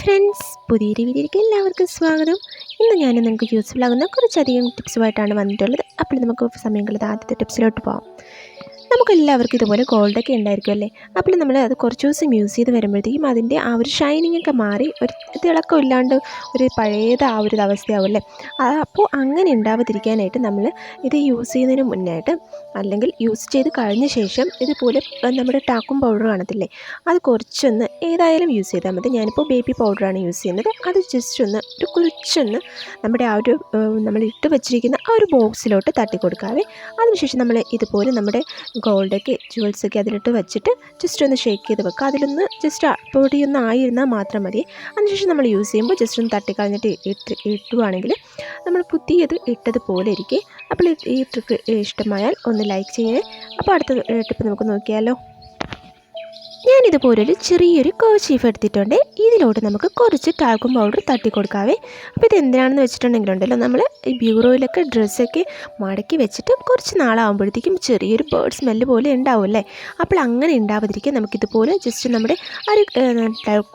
Friends പുതിയൊരു വീഡിയോയിലേക്ക് എല്ലാവർക്കും സ്വാഗതം. ഇന്ന് ഞാൻ നിങ്ങൾക്ക് യൂസ്ഫുൾ ആകുന്ന കുറച്ചധികം ടിപ്സുമായിട്ടാണ് വന്നിട്ടുള്ളത്. അപ്പോൾ നമുക്ക് സമയം കളത് ആദ്യത്തെ ടിപ്സിലോട്ട് പോകാം നമുക്ക് എല്ലാവർക്കും ഇതുപോലെ ഗോൾഡൊക്കെ ഉണ്ടായിരിക്കും അല്ലേ? അപ്പോൾ നമ്മൾ അത് കുറച്ച് ദിവസം യൂസ് ചെയ്ത് വരുമ്പോഴത്തേക്കും അതിന്റെ ആ ഒരു ഷൈനിങ് ഒക്കെ മാറി ഒരു തിളക്കം ഇല്ലാണ്ട് ഒരു പഴയത് ആ ഒരു അവസ്ഥയാവും അല്ലേ? അപ്പോൾ അങ്ങനെ ഉണ്ടാവാതിരിക്കാനായിട്ട് നമ്മൾ ഇത് യൂസ് ചെയ്യുന്നതിന് മുന്നായിട്ട് അല്ലെങ്കിൽ യൂസ് ചെയ്ത് കഴിഞ്ഞ ശേഷം ഇതുപോലെ നമ്മുടെ ടാക്കും പൗഡർ കാണത്തില്ലേ? അത് കുറച്ചൊന്ന് ഏതായാലും യൂസ് ചെയ്താൽ മതി. ഞാനിപ്പോൾ ബേബി പൗഡറാണ് യൂസ് ചെയ്യുന്നത്. അത് ജസ്റ്റ് ഒന്ന് ഒരു കുറച്ചൊന്ന് നമ്മുടെ ആ ഒരു നമ്മൾ ഇട്ട് വെച്ചിരിക്കുന്ന ആ ഒരു ബോക്സിലോട്ട് തട്ടി കൊടുക്കാവേ അതിനുശേഷം നമ്മൾ ഇതുപോലെ നമ്മുടെ ഗോൾഡൊക്കെ ജ്വൽസൊക്കെ അതിലിട്ട് വെച്ചിട്ട് ജസ്റ്റ് ഒന്ന് ഷേക്ക് ചെയ്ത് വെക്കുക. അതിലൊന്ന് ജസ്റ്റ് പൊടിയൊന്ന് ആയിരുന്നാൽ മാത്രം മതി. അതിനുശേഷം നമ്മൾ യൂസ് ചെയ്യുമ്പോൾ ജസ്റ്റ് ഒന്ന് തട്ടിക്കളഞ്ഞിട്ട് ഇട്ട് ഇട്ടുവാണെങ്കിൽ നമ്മൾ പുതിയത് ഇട്ടതുപോലെ ഇരിക്കേ. അപ്പോൾ ഈ ട്രിക്ക് ഇഷ്ടമായാൽ ഒന്ന് ലൈക്ക് ചെയ്യണേ. അപ്പോൾ അടുത്ത ടിപ്പ് നമുക്ക് നോക്കിയാലോ. ഞാനിതുപോലൊരു ചെറിയൊരു കോച്ചീഫ് എടുത്തിട്ടുണ്ട്. ഇതിലോട്ട് നമുക്ക് കുറച്ച് ടാൽക്കും പൗഡർ തട്ടി കൊടുക്കാവേ അപ്പോൾ ഇത് എന്തിനാണെന്ന് വെച്ചിട്ടുണ്ടെങ്കിൽ ഉണ്ടല്ലോ നമ്മൾ ഈ ബ്യൂറോയിലൊക്കെ ഡ്രസ്സൊക്കെ മടക്കി വെച്ചിട്ട് കുറച്ച് നാളാകുമ്പോഴത്തേക്കും ചെറിയൊരു ബേർഡ് സ്മെല്ല് പോലെ ഉണ്ടാവും അല്ലേ അപ്പോൾ അങ്ങനെ ഉണ്ടാവാതിരിക്കാൻ നമുക്കിതുപോലെ ജസ്റ്റ് നമ്മുടെ ഒരു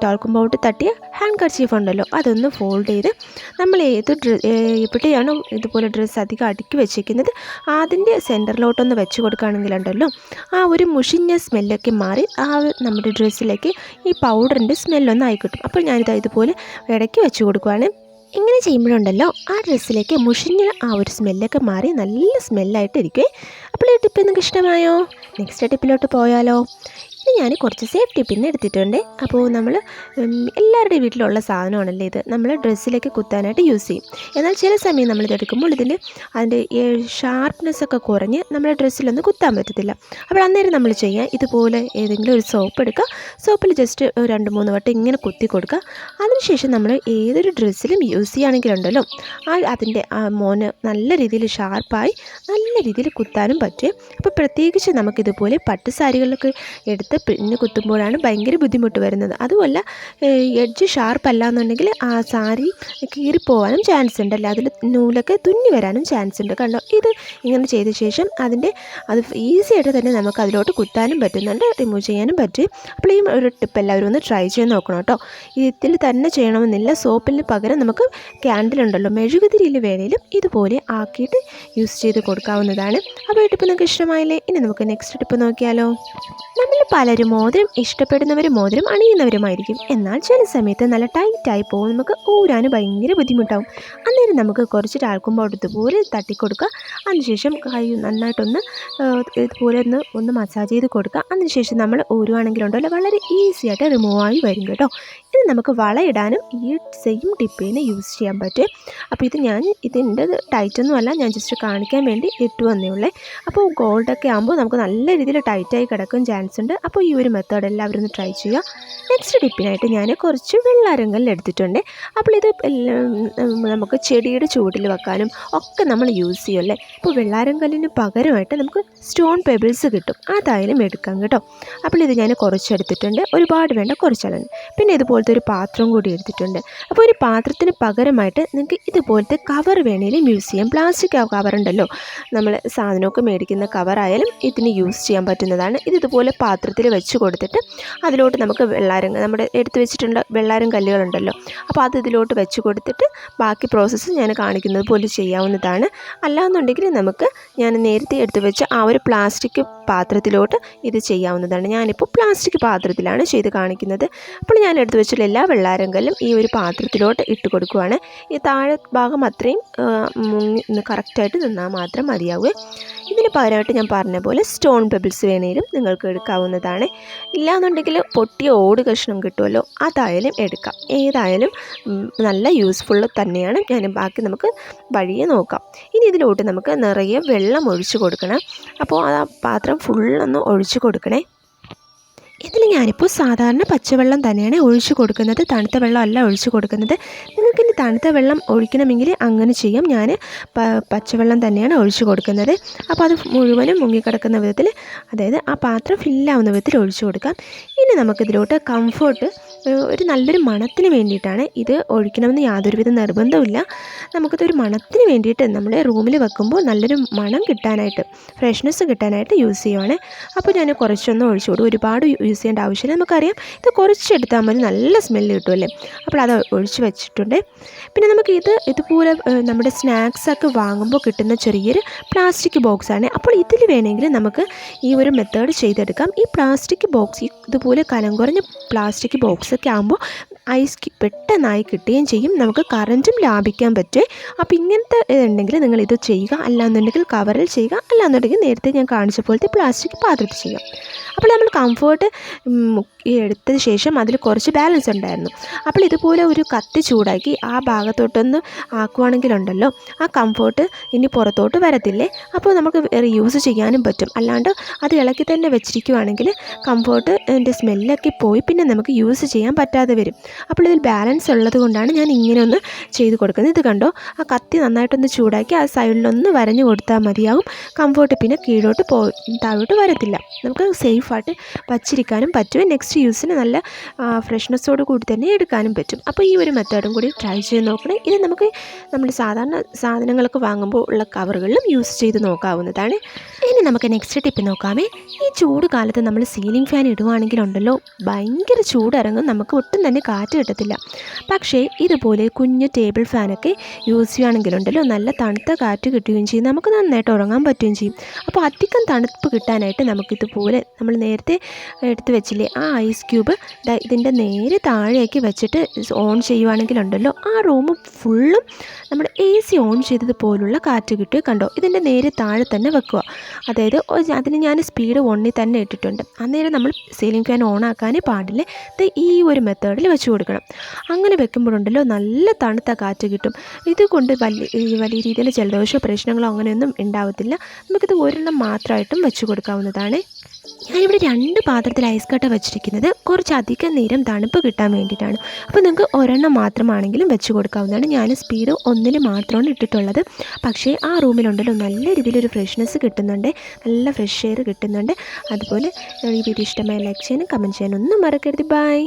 ടാൽക്കും പൗഡർ തട്ടിയ ഹാൻഡ് കർച്ചീഫ് ഉണ്ടല്ലോ അതൊന്ന് ഫോൾഡ് ചെയ്ത് നമ്മൾ ഏത് ഡ്രസ് ഇതുപോലെ ഡ്രസ്സ് അധികം അടുക്കി വെച്ചിരിക്കുന്നത് അതിന്റെ സെന്ററിലോട്ടൊന്ന് വെച്ച് കൊടുക്കുകയാണെങ്കിലുണ്ടല്ലോ ആ ഒരു മുഷിഞ്ഞ സ്മെല്ലൊക്കെ മാറി ആ നമ്മുടെ ഡ്രസ്സിലേക്ക് ഈ പൗഡറിന്റെ സ്മെല്ലൊന്ന് ആയിക്കിട്ടും അപ്പോൾ ഞാനിത് ഇതുപോലെ ഇടയ്ക്ക് വെച്ച് കൊടുക്കുവാണ്. ഇങ്ങനെ ചെയ്യുമ്പോഴുണ്ടല്ലോ ആ ഡ്രസ്സിലേക്ക് മുഷിഞ്ഞ ആ ഒരു സ്മെല്ലൊക്കെ മാറി നല്ല സ്മെല്ലായിട്ട് ഇരിക്കുവേ അപ്പോൾ ഈ ടിപ്പ് നിങ്ങൾക്ക് ഇഷ്ടമായോ നെക്സ്റ്റ് ടിപ്പിലോട്ട് പോയാലോ. ഇത് ഞാൻ കുറച്ച് സേഫ്റ്റി പിൻ എടുത്തിട്ടുണ്ട്. അപ്പോൾ നമ്മൾ എല്ലാവരുടെയും വീട്ടിലുള്ള സാധനമാണല്ലേ ഇത്. നമ്മൾ ഡ്രസ്സിലേക്ക് കുത്താനായിട്ട് യൂസ് ചെയ്യും. എന്നാൽ ചില സമയം നമ്മൾ ഇതെടുക്കുമ്പോൾ ഇതിന് അതിന്റെ ഷാർപ്നെസ് ഒക്കെ കുറഞ്ഞ് നമ്മുടെ ഡ്രസ്സിലൊന്നും കുത്താൻ പറ്റത്തില്ല. അപ്പോൾ അന്നേരം നമ്മൾ ചെയ്യുക ഇതുപോലെ ഏതെങ്കിലും ഒരു സോപ്പ് എടുക്കുക. സോപ്പിൽ ജസ്റ്റ് രണ്ട് മൂന്ന് വട്ടം ഇങ്ങനെ കുത്തി കൊടുക്കുക. അതിനുശേഷം നമ്മൾ ഏതൊരു ഡ്രസ്സിലും യൂസ് ചെയ്യുകയാണെങ്കിലുണ്ടല്ലോ ആ അതിന്റെ ആ മോന് നല്ല രീതിയിൽ ഷാർപ്പായി നല്ല രീതിയിൽ കുത്താനും പറ്റും. അപ്പോൾ പ്രത്യേകിച്ച് നമുക്കിതുപോലെ പട്ട് സാരികളിലൊക്കെ എടുത്ത് പിന്നെ കുത്തുമ്പോഴാണ് ഭയങ്കര ബുദ്ധിമുട്ട് വരുന്നത്. അതുമല്ല എഡ്ജ് ഷാർപ്പ് അല്ല എന്നുണ്ടെങ്കിൽ ആ സാരി കീറിപ്പോവാനും ചാൻസ് ഉണ്ട്. അല്ല അതിൽ നൂലൊക്കെ തുന്നി വരാനും ചാൻസ് ഉണ്ട്. കണ്ടോ? ഇത് ഇങ്ങനെ ചെയ്ത ശേഷം അതിന്റെ അത് ഈസി ആയിട്ട് തന്നെ നമുക്ക് അതിലോട്ട് കുത്താനും പറ്റുന്നുണ്ട് റിമൂവ് ചെയ്യാനും പറ്റും. അപ്പോൾ ഈ ഒരു ടിപ്പ് എല്ലാവരും ഒന്ന് ട്രൈ ചെയ്ത് നോക്കണം കേട്ടോ. ഇതിൽ തന്നെ ചെയ്യണമെന്നില്ല. സോപ്പിന് പകരം നമുക്ക് ക്യാൻഡിൽ ഉണ്ടല്ലോ. മെഴുകുതിരിയിൽ വേണേലും ഇതുപോലെ ആക്കിയിട്ട് യൂസ് ചെയ്ത് കൊടുക്കാവുന്നതാണ്. അപ്പോൾ ഈ ടിപ്പ് നിങ്ങൾക്ക് ഇഷ്ടമായില്ലേ? ഇനി നമുക്ക് നെക്സ്റ്റ് ടിപ്പ് നോക്കിയാലോ. നമ്മൾ പലരും മോതിരം ഇഷ്ടപ്പെടുന്നവരും മോതിരം അണിയുന്നവരുമായിരിക്കും. എന്നാൽ ചില സമയത്ത് നല്ല ടൈറ്റായി പോകും. നമുക്ക് ഊരാൻ ഭയങ്കര ബുദ്ധിമുട്ടാവും. അന്നേരം നമുക്ക് കുറച്ച് ടാൽക്കുമ്പോൾ ഇതുപോലെ തട്ടിക്കൊടുക്കുക. അതിനുശേഷം കൈ നന്നായിട്ടൊന്ന് ഇതുപോലെ ഒന്ന് ഒന്ന് മസാജ് ചെയ്ത് കൊടുക്കുക. അതിനുശേഷം നമ്മൾ ഊരുവാണെങ്കിലുണ്ടല്ലോ വളരെ ഈസിയായിട്ട് റിമൂവ് ആയി വരും കേട്ടോ. നമുക്ക് വളയിടാനും ഈ സെയിം ടിപ്പിനെ യൂസ് ചെയ്യാൻ പറ്റും. അപ്പോൾ ഇത് ഞാൻ ഇതിന്റെ ടൈറ്റൊന്നും അല്ല ഞാൻ ജസ്റ്റ് കാണിക്കാൻ വേണ്ടി ഇട്ടു വന്നേ ഉള്ളേ. അപ്പോൾ ഗോൾഡൊക്കെ ആകുമ്പോൾ നമുക്ക് നല്ല രീതിയിൽ ടൈറ്റായി കിടക്കും ചാൻസ് ഉണ്ട്. അപ്പോൾ ഈ ഒരു മെത്തേഡ് എല്ലാവരും ഒന്ന് ട്രൈ ചെയ്യുക. നെക്സ്റ്റ് ടിപ്പിനായിട്ട് ഞാൻ കുറച്ച് വെള്ളാരങ്ങളിൽ എടുത്തിട്ടുണ്ട്. അപ്പോൾ ഇത് നമുക്ക് ചെടിയുടെ ചുവട്ടിൽ വെക്കാനും ഒക്കെ നമ്മൾ യൂസ് ചെയ്യുമല്ലേ അപ്പോൾ വെള്ളാരങ്കല്ലിന് പകരമായിട്ട് നമുക്ക് സ്റ്റോൺ പെബിൾസ് കിട്ടും. അതായാലും എടുക്കാം കേട്ടോ. അപ്പോൾ ഇത് ഞാൻ കുറച്ച് എടുത്തിട്ടുണ്ട്. ഒരുപാട് വേണ്ട കുറച്ചളഞ്ഞ് പിന്നെ ഇതുപോലത്തെ ഒരു പാത്രം കൂടി എടുത്തിട്ടുണ്ട്. അപ്പോൾ ഒരു പാത്രത്തിന് പകരമായിട്ട് നിങ്ങൾക്ക് ഇതുപോലത്തെ കവർ വേണേലും യൂസ് ചെയ്യാം. പ്ലാസ്റ്റിക് കവർ ഉണ്ടല്ലോ. നമ്മൾ സാധനമൊക്കെ മേടിക്കുന്ന കവറായാലും ഇതിന് യൂസ് ചെയ്യാൻ പറ്റുന്നതാണ്. ഇത് ഇതുപോലെ പാത്രത്തിൽ വെച്ച് കൊടുത്തിട്ട് അതിലോട്ട് നമുക്ക് വെള്ളാരം നമ്മുടെ എടുത്ത് വെച്ചിട്ടുള്ള വെള്ളാരം കല്ലുകളുണ്ടല്ലോ അപ്പോൾ അത് ഇതിലോട്ട് വെച്ച് കൊടുത്തിട്ട് ബാക്കി പ്രോസസ്സ് ഞാൻ കാണിക്കുന്നത് പോലെ ചെയ്യാവുന്നതാണ്. അല്ലാന്നുണ്ടെങ്കിൽ നമുക്ക് ഞാൻ നേരത്തെ എടുത്ത് വെച്ച ആ ഒരു പ്ലാസ്റ്റിക് പാത്രത്തിലോട്ട് ഇത് ചെയ്യാവുന്നതാണ്. ഞാനിപ്പോൾ പ്ലാസ്റ്റിക് പാത്രത്തിലാണ് ചെയ്ത് കാണിക്കുന്നത്. അപ്പോൾ ഞാൻ എടുത്ത് വെച്ചുള്ള എല്ലാ വെള്ളാരം കല്ലും ഈ ഒരു പാത്രത്തിലോട്ട് ഇട്ട് കൊടുക്കുവാണ്. ഈ താഴെ ഭാഗം അത്രയും മുങ്ങി കറക്റ്റായിട്ട് നിന്നാൽ മാത്രം മതിയാവുക. ഇതിന് പകരമായിട്ട് ഞാൻ പറഞ്ഞ പോലെ സ്റ്റോൺ പെബിൾസ് വേണേലും നിങ്ങൾക്ക് എടുക്കാവുന്നതാണ്. ഇല്ലാന്നുണ്ടെങ്കിൽ പൊട്ടിയ ഓട് കഷ്ണം കിട്ടുമല്ലോ അതായാലും എടുക്കാം. ഏതായാലും നല്ല യൂസ്ഫുൾ തന്നെയാണ്. ഞാൻ ബാക്കി നമുക്ക് വഴിയെ നോക്കാം. ഇനി ഇതിലോട്ട് നമുക്ക് നിറയെ വെള്ളം ഒഴിച്ച് കൊടുക്കണം. അപ്പോൾ ആ പാത്രം ഫുള്ളൊന്ന് ഒഴിച്ച് കൊടുക്കണേ. ഇതിൽ ഞാനിപ്പോൾ സാധാരണ പച്ചവെള്ളം തന്നെയാണ് ഒഴിച്ചു കൊടുക്കുന്നത്. തണുത്ത വെള്ളമല്ല ഒഴിച്ചു കൊടുക്കുന്നത്. നിങ്ങൾക്ക് ഇനി തണുത്ത വെള്ളം ഒഴിക്കണമെങ്കിൽ അങ്ങനെ ചെയ്യാം. ഞാൻ പച്ചവെള്ളം തന്നെയാണ് ഒഴിച്ചു കൊടുക്കുന്നത്. അപ്പോൾ അത് മുഴുവനും മുങ്ങിക്കിടക്കുന്ന വിധത്തിൽ അതായത് ആ പാത്രം ഫില്ലാവുന്ന വിധത്തിൽ ഒഴിച്ചു കൊടുക്കാം. ഇനി നമുക്കിതിലോട്ട് കംഫർട്ട് ഒരു നല്ലൊരു മണത്തിന് വേണ്ടിയിട്ടാണ് ഇത് ഒഴിക്കണമെന്ന് യാതൊരുവിധ നിർബന്ധമില്ല നമുക്കിതൊരു മണത്തിന് വേണ്ടിയിട്ട് നമ്മുടെ റൂമിൽ വെക്കുമ്പോൾ നല്ലൊരു മണം കിട്ടാനായിട്ട് ഫ്രഷ്നെസ് കിട്ടാനായിട്ട് യൂസ് ചെയ്യുവാണ്. അപ്പോൾ ഞാൻ കുറച്ചൊന്ന് ഒഴിച്ചു കൊടുക്കും. ഒരുപാട് യൂസ് ചെയ്യേണ്ട ആവശ്യമില്ല. നമുക്കറിയാം ഇത് കുറച്ചെടുത്താൽ മതി. നല്ല സ്മെല്ല് കിട്ടുമല്ലേ? അപ്പോൾ അത് ഒഴിച്ച് വെച്ചിട്ടുണ്ട്. പിന്നെ നമുക്ക് ഇത് ഇതുപോലെ നമ്മുടെ സ്നാക്സൊക്കെ വാങ്ങുമ്പോൾ കിട്ടുന്ന ചെറിയൊരു പ്ലാസ്റ്റിക് ബോക്സാണ് അപ്പോൾ ഇതിൽ വേണമെങ്കിൽ നമുക്ക് ഈ ഒരു മെത്തേഡ് ചെയ്തെടുക്കാം. ഈ പ്ലാസ്റ്റിക് ബോക്സ് ഇതുപോലെ കനം കുറഞ്ഞ പ്ലാസ്റ്റിക് ബോക്സൊക്കെ ആകുമ്പോൾ ഐസ് പെട്ടെന്നായി കിട്ടുകയും ചെയ്യും. നമുക്ക് കറന്റും ലാഭിക്കാൻ പറ്റും. അപ്പോൾ ഇങ്ങനത്തെ ഉണ്ടെങ്കിൽ നിങ്ങൾ ഇത് ചെയ്യുക. അല്ലാന്നുണ്ടെങ്കിൽ കവറിൽ ചെയ്യുക. അല്ലാന്നുണ്ടെങ്കിൽ നേരത്തെ ഞാൻ കാണിച്ച പോലത്തെ പ്ലാസ്റ്റിക് പാത്രത്തിൽ ചെയ്യുക അപ്പോൾ നമ്മൾ കംഫേർട്ട് എടുത്തതിന് ശേഷം അതിൽ കുറച്ച് ബാലൻസ് ഉണ്ടായിരുന്നു. അപ്പോൾ ഇതുപോലെ ഒരു കത്തി ചൂടാക്കി ആ ഭാഗത്തോട്ടൊന്ന് ആക്കുവാണെങ്കിലുണ്ടല്ലോ ആ കംഫേർട്ട് ഇനി പുറത്തോട്ട് വരത്തില്ലേ? അപ്പോൾ നമുക്ക് യൂസ് ചെയ്യാനും പറ്റും. അല്ലാണ്ട് അത് ഇളക്കി തന്നെ വെച്ചിരിക്കുവാണെങ്കിൽ കംഫേർട്ട് അതിന്റെ സ്മെല്ലൊക്കെ പോയി. പിന്നെ നമുക്ക് യൂസ് ചെയ്യാൻ പറ്റാതെ വരും. അപ്പോൾ ഇതിൽ ബാലൻസ് ഉള്ളത് കൊണ്ടാണ് ഞാൻ ഇങ്ങനെ ഒന്ന് ചെയ്ത് കൊടുക്കുന്നത്. ഇത് കണ്ടോ? ആ കത്തി നന്നായിട്ടൊന്ന് ചൂടാക്കി ആ സൈഡിലൊന്ന് വരഞ്ഞു കൊടുത്താൽ മതിയാവും. കംഫോർട്ട് പിന്നെ കീഴോട്ട് പോ താഴോട്ട് വരത്തില്ല. നമുക്ക് സേഫായിട്ട് വച്ചിരിക്കാനും പറ്റും. നെക്സ്റ്റ് യൂസിന് നല്ല ഫ്രഷ്നെസ്സോട് കൂടി തന്നെ എടുക്കാനും പറ്റും. അപ്പോൾ ഈ ഒരു മെത്തേഡും കൂടി ട്രൈ ചെയ്ത് നോക്കണേ. ഇത് നമുക്ക് നമ്മൾ സാധാരണ സാധനങ്ങളൊക്കെ വാങ്ങുമ്പോൾ ഉള്ള കവറുകളിലും യൂസ് ചെയ്ത് നോക്കാവുന്നതാണ്. നമുക്ക് നെക്സ്റ്റ് ടിപ്പ് നോക്കാമേ. ഈ ചൂട് കാലത്ത് നമ്മൾ സീലിംഗ് ഫാൻ ഇടുവാണെങ്കിലുണ്ടല്ലോ ഭയങ്കര ചൂടിറങ്ങും നമുക്ക് ഒട്ടും തന്നെ കാറ്റ് കിട്ടത്തില്ല. പക്ഷേ ഇതുപോലെ കുഞ്ഞു ടേബിൾ ഫാനൊക്കെ യൂസ് ചെയ്യുകയാണെങ്കിലുണ്ടല്ലോ നല്ല തണുത്ത കാറ്റ് കിട്ടുകയും ചെയ്യും നമുക്ക് നന്നായിട്ട് ഉറങ്ങാൻ പറ്റുകയും ചെയ്യും. അപ്പോൾ അധികം തണുപ്പ് കിട്ടാനായിട്ട് നമുക്കിതുപോലെ നമ്മൾ നേരത്തെ എടുത്ത് വെച്ചില്ലേ ആ ഐസ് ക്യൂബ് ഇതിന്റെ നേരെ താഴേക്ക് വെച്ചിട്ട് ഓൺ ചെയ്യുവാണെങ്കിലുണ്ടല്ലോ ആ റൂം ഫുള്ളും നമ്മൾ എ സി ഓൺ ചെയ്തതുപോലുള്ള കാറ്റ് കിട്ടുക കണ്ടോ ഇതിന്റെ നേരെ താഴെ തന്നെ വെക്കുക. അതായത് അതിന് ഞാൻ സ്പീഡ് ഓണിൽ തന്നെ ഇട്ടിട്ടുണ്ട്. അന്നേരം നമ്മൾ സീലിംഗ് ഫാൻ ഓൺ ആക്കാനേ പാടില്ല. ഇത് ഈ ഒരു മെത്തേഡിൽ വെച്ച് കൊടുക്കണം. അങ്ങനെ വെക്കുമ്പോഴുണ്ടല്ലോ നല്ല തണുത്ത കാറ്റ് കിട്ടും. ഇതുകൊണ്ട് വലിയ വലിയ രീതിയിൽ ജലദോഷമോ പ്രശ്നങ്ങളോ അങ്ങനെയൊന്നും ഉണ്ടാവത്തില്ല. നമുക്കിത് ഒരെണ്ണം മാത്രമായിട്ടും വെച്ച് കൊടുക്കാവുന്നതാണ്. ഞാനിവിടെ രണ്ട് പാത്രത്തിൽ ഐസ് കട്ട വെച്ചിരിക്കുന്നത് കുറച്ചധികം നേരം തണുപ്പ് കിട്ടാൻ വേണ്ടിയിട്ടാണ്. അപ്പോൾ നിങ്ങൾക്ക് ഒരെണ്ണം മാത്രമാണെങ്കിലും വെച്ച് കൊടുക്കാവുന്നതാണ്. ഞാൻ സ്പീഡ് ഒന്നിൽ മാത്രമാണ് ഇട്ടിട്ടുള്ളത്. പക്ഷേ ആ റൂമിലുണ്ടല്ലോ നല്ല രീതിയിലൊരു ഫ്രഷ്നെസ് കിട്ടുന്നുണ്ട്. നല്ല ഫ്രഷ് എയർ കിട്ടുന്നുണ്ട്. അതുപോലെ ഈ വീഡിയോ ഇഷ്ടമായ ലൈക്ക് ചെയ്യാനും കമന്റ് ചെയ്യാനും ഒന്നും മറക്കരുത്. ബൈ